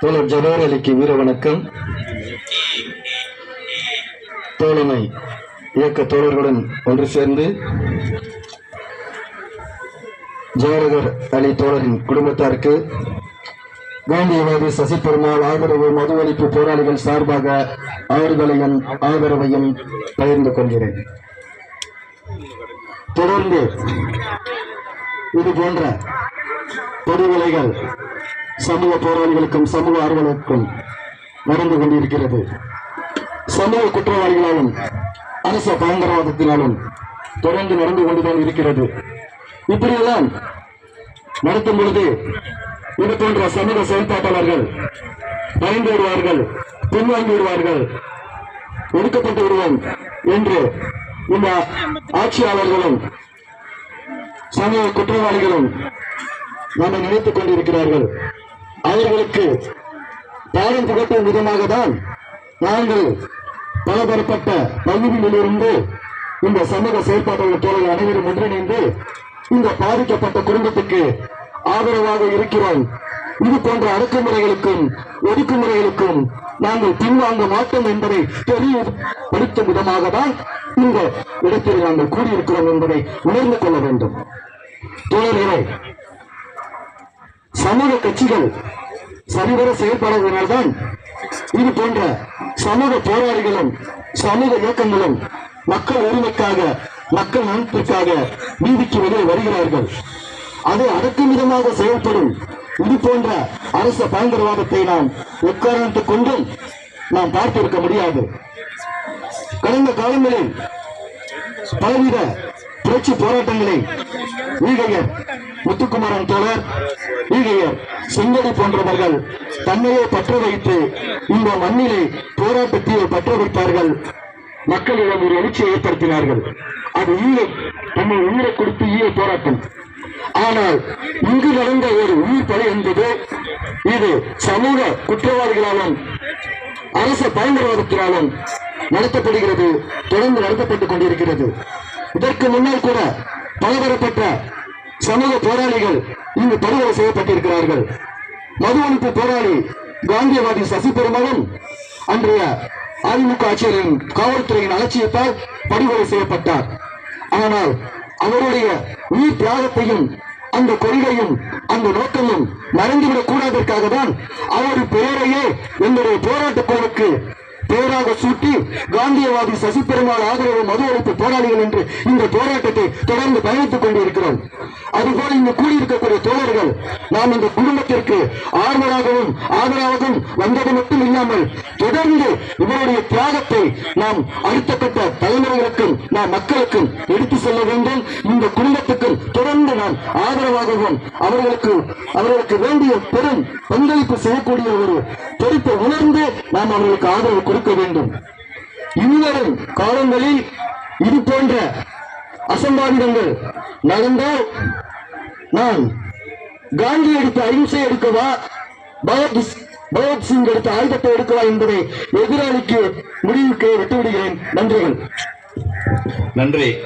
தோழர் ஜவஹர் அலிக்கு வீர வணக்கம். தோழமை இயக்க தோழர்களுடன் ஒன்று சேர்ந்து ஜவஹர் அலி தோழரின் குடும்பத்தாருக்கு காந்தியவாதி சசி பெருமாள் ஆதரவு மது ஒழிப்பு போராளிகள் சார்பாக அவர்களையும் ஆதரவையும் பகிர்ந்து கொள்கிறேன். தொடர்ந்து இது போன்ற படுகொலைகள் சமூக போராளிகளுக்கும் சமூக ஆர்வலருக்கும் நடந்து கொண்டிருக்கிறது. சமூக குற்றவாளிகளாலும் அரச பயங்கரவாதத்தினாலும் தொடர்ந்து நடந்து கொண்டுதான் இருக்கிறது. இப்படியெல்லாம் நடத்தும் பொழுது இது போன்ற சமூக செயல்பாட்டாளர்கள் பயந்து விடுவார்கள் பின்வாங்கி விடுவார்கள் ஒடுக்கப்பட்டு விடுவோம் என்று இந்த ஆட்சியாளர்களும் சமூக குற்றவாளிகளும் நம்மை நினைத்துக் கொண்டிருக்கிறார்கள். அவர்களுக்கு பாடம் புகட்டும் விதமாக தான் நாங்கள் பலதரப்பட்ட பகுதிகளிலிருந்து இந்த சமூக செயற்பாட்டாளர் தோழர்கள் அனைவரும் ஒன்றிணைந்து இந்த பாதிக்கப்பட்ட குடும்பத்துக்கு ஆதரவாக இருக்கிறோம். இது போன்ற அடக்குமுறைகளுக்கும் ஒடுக்குமுறைகளுக்கும் நாங்கள் பின்வாங்க மாட்டோம் என்பதை தெளிவுபடுத்தும் விதமாக தான் இந்த இடத்தில் நாங்கள் கூடியிருக்கிறோம் என்பதை உணர்ந்து கொள்ள வேண்டும். தோழர்களே சமூக கட்சிகள் சரிவர செயல்படாததினால்தான் இது போன்ற சமூக போராளிகளும் சமூக இயக்கங்களும் மக்கள் உரிமைக்காக மக்கள் நலத்திற்காக நீதிக்கு வெளியே வருகிறார்கள். அதை அடக்கும் விதமாக செயல்படும். இது போன்ற அரச பயங்கரவாதத்தை நாம் எக்காரணத்துக் கொண்டும் நாம் பார்த்திருக்க முடியாது. கடந்த காலங்களில் பலவித புரட்சி போராட்டங்களை ஈகையர் முத்துக்குமாரன் தோழர் ஈகையர் செங்கடி போன்றவர்கள் தன்னையே பற்ற வைத்து இந்த மண்ணிலே போராட்டத்தை பற்ற வைத்தார்கள். மக்களிடம் ஒரு எழுச்சியை ஏற்படுத்தினார்கள். அது ஈழம் தம்மை உயிரை கொடுத்து ஈழ போராட்டம். ஆனால் இங்கு நடந்த ஒரு உயிர் பலி என்பது இது சமூக குற்றவாளிகளாலும் அரச பயங்கரவாதத்தினாலும் நடத்தப்படுகிறது தொடர்ந்து நடத்தப்பட்டுக் கொண்டிருக்கிறது. இதற்கு முன்னால் கூட பலதரப்பட்ட சமூக போராளிகள் இங்கு படுகொலை செய்யப்பட்டிருக்கிறார்கள். மது ஒழிப்பு போராளி காந்தியவாதி சசி பெருமகன் அன்றைய அதிமுக ஆட்சியரின் காவல்துறையின் அலட்சியத்தால் படுகொலை செய்யப்பட்டார். ஆனால் அவருடைய உயிர் தியாகத்தையும் அந்த கொள்கையும் அந்த நோக்கமும் மறந்துவிடக் கூடாதற்காக தான் அவர் பெயரையே எங்களுடைய போராட்ட குழுவுக்கு பேராக சூட்டி காந்தியவாதி சசி பெருமாள் ஆதரவு மது ஒழிப்பு போராளிகள் என்று இந்த போராட்டத்தை தொடர்ந்து பயணித்துக் கொண்டிருக்கிறோம். அதுபோல இங்கு கூடியிருக்கக்கூடிய தோழர்கள் நாம் இந்த குடும்பத்திற்கு ஆர்வலாகவும் ஆதரவாகவும் வந்தது மட்டும் இல்லாமல் தொடர்ந்து இவருடைய தியாகத்தை நாம் அடுத்த கட்ட தலைமுறைகளுக்கும் நாம் மக்களுக்கும் எடுத்து செல்ல வேண்டும். ஆதரவாகவும் அவர்களுக்கு அவர்களுக்கு வேண்டிய பெரும் பங்களிப்பு செய்யக்கூடிய ஒரு பொறுப்பை உணர்ந்து நாம் அவர்களுக்கு ஆதரவு கொடுக்க வேண்டும். இனிவரும் காலங்களில் இது போன்ற அசம்பாவிதங்கள் நடந்தால் நான் காந்தி எடுத்த அகிம்சை எடுக்கவா? பகத் பகத் சிங் எடுத்த ஆயுதத்தை எடுக்கவா என்பதை எதிராளிக்கு முடிவுக்கு விட்டுவிடுகிறேன். நன்றிகள். நன்றி.